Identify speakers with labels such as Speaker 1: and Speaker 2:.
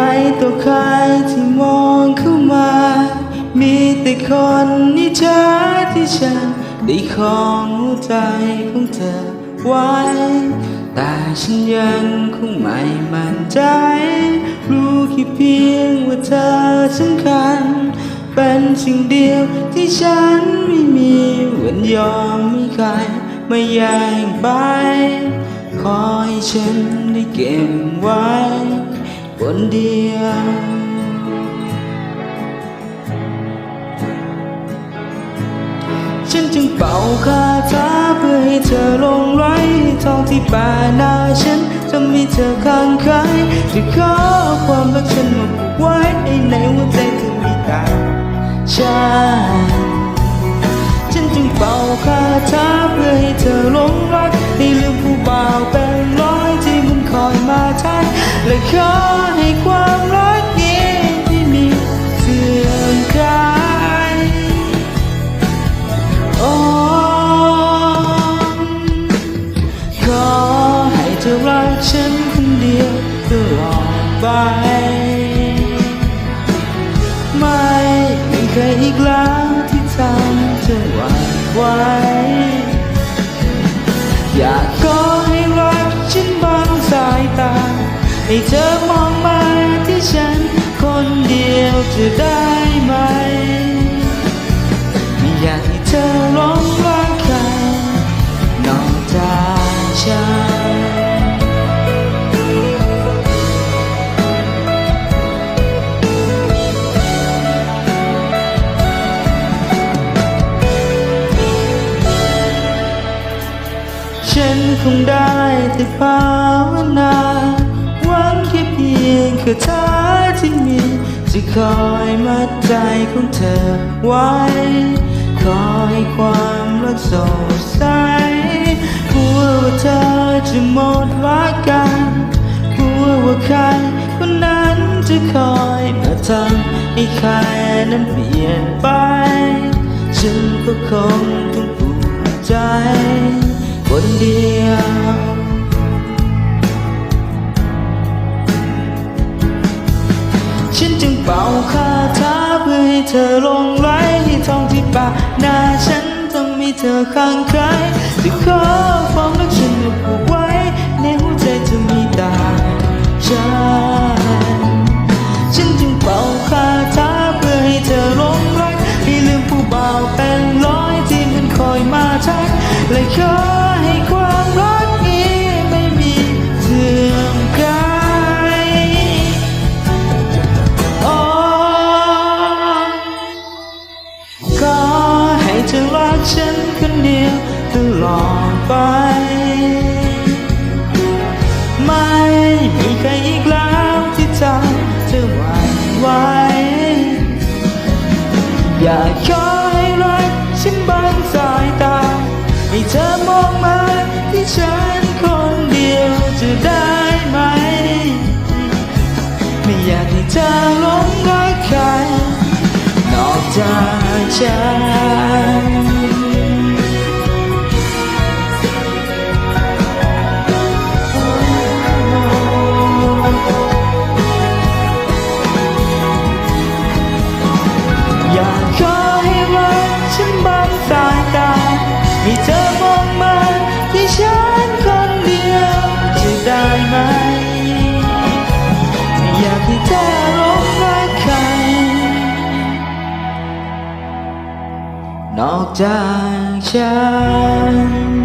Speaker 1: ใครต่อใครที่มองเข้ามา มีแต่คนนิจาที่ฉันได้ของหัวใจของเธอไว้ แต่ฉันยังคงไม่มั่นใจ รู้แค่เพียงว่าเธอสำคัญ เป็นสิ่งเดียวที่ฉันไม่มีวันยอมให้ใครไมาแย่งไป ขอให้ฉันได้เก็บไว้ คนเดียว ฉันจึงเป่าคาถาเพื่อให้เธอลงไหลทองที่ป่าหน้าฉันจะมีเธอข้างใครจะขอความรักฉันมาผูกไว้ให้ในหัวใจเธอมีตาฉันฉันจึงเป่าคาถาเพื่อให้เธอลงรัก และขอให้ความรักนี้ที่มีเสื่อมคลายโอ้ขอให้เธอรักฉันคนเดียวตลอดไป ให้เธอมองมาที่ฉัน คนเดียวจะได้ไหม ไม่อยากให้เธอหลงรักใครนอกจากฉันฉันคงได้แต่ภาวนา ยงคาถาที่มีจะคอยมัดใจของเธอไว้ขอให้ความรักสดใสกลัวว่าเธอจะหมดรักกันกลัวว่าใครคนนั้นจะคอยมาทำให้ใครนั้นเปลี่ยนไป ฉันก็คงต้อง จึงเป่าคาถาเพื่อให้เธอลงไหลให้ทองที่ปากหน้าฉันต้องมีเธอข้างใครจะขอความรักฉันมาผูกไว้ ในหัวใจจะมีตาฉันฉันจึงเป่าคาถาเพื่อให้เธอลงรักให้ลืมผู้บ่าวเป็นร้อยที่มันคอยมาทักและขอ ไป ไม่มีใครอีกแล้วที่ทำเธอหวั่นไหวอยากขอให้รักฉันบางสายตาให้เธอมองมาที่ฉันคนเดียวจะได้ไหม ไม่อยากให้เธอหลงรักใคร นอกจากฉัน นอกจากฉัน